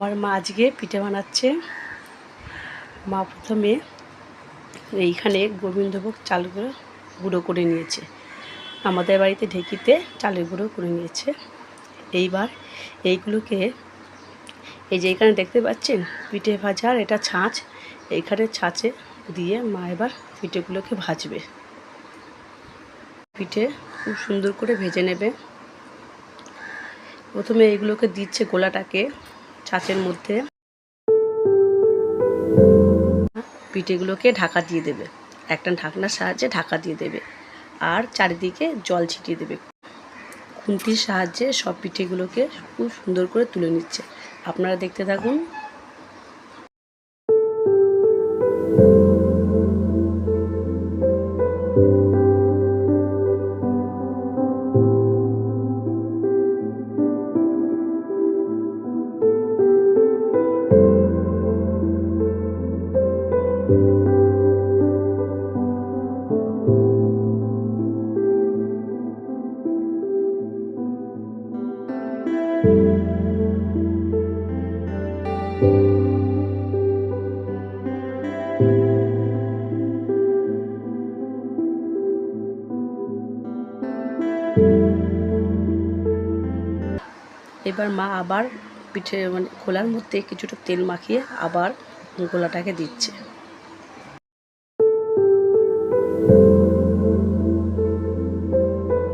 আমার মা আজকে পিঠে বানাচ্ছে। মা প্রথমে এইখানে গোবিন্দভোগ চালগুলো গুঁড়ো করে নিয়েছে। আমাদের বাড়িতে ঢেকিতে চালের গুঁড়ো করে নিয়েছে। এইবার এইগুলোকে এই যে এখানে দেখতে পাচ্ছেন, পিঠে ভাজার এটা ছাঁচ, এইখানে ছাঁচে দিয়ে মা এবার পিঠেগুলোকে ভাজবে। পিঠে খুব সুন্দর করে ভেজে নেবে। প্রথমে এইগুলোকে দিচ্ছে গোলাটাকে। ছাঁচের মধ্যে পিঠেগুলোকে ঢাকা দিয়ে দেবে। একটা ঢাকনার সাহায্যে ঢাকা দিয়ে দেবে। আর চারিদিকে জল ছিটিয়ে দেবে। খুন্তির সাহায্যে সব পিঠেগুলোকে খুব সুন্দর করে তুলে নিচ্ছে। আপনারা দেখতে থাকুন এবার মা আবার পিঠে মানে খোলার মধ্যে কিছুটা তেল মাখিয়ে আবার গোলাটাকে দিচ্ছে।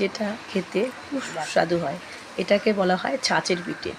পিঠেটা খেতে খুব সুস্বাদু হয়। এটাকে বলা হয় ছাঁচের পিঠে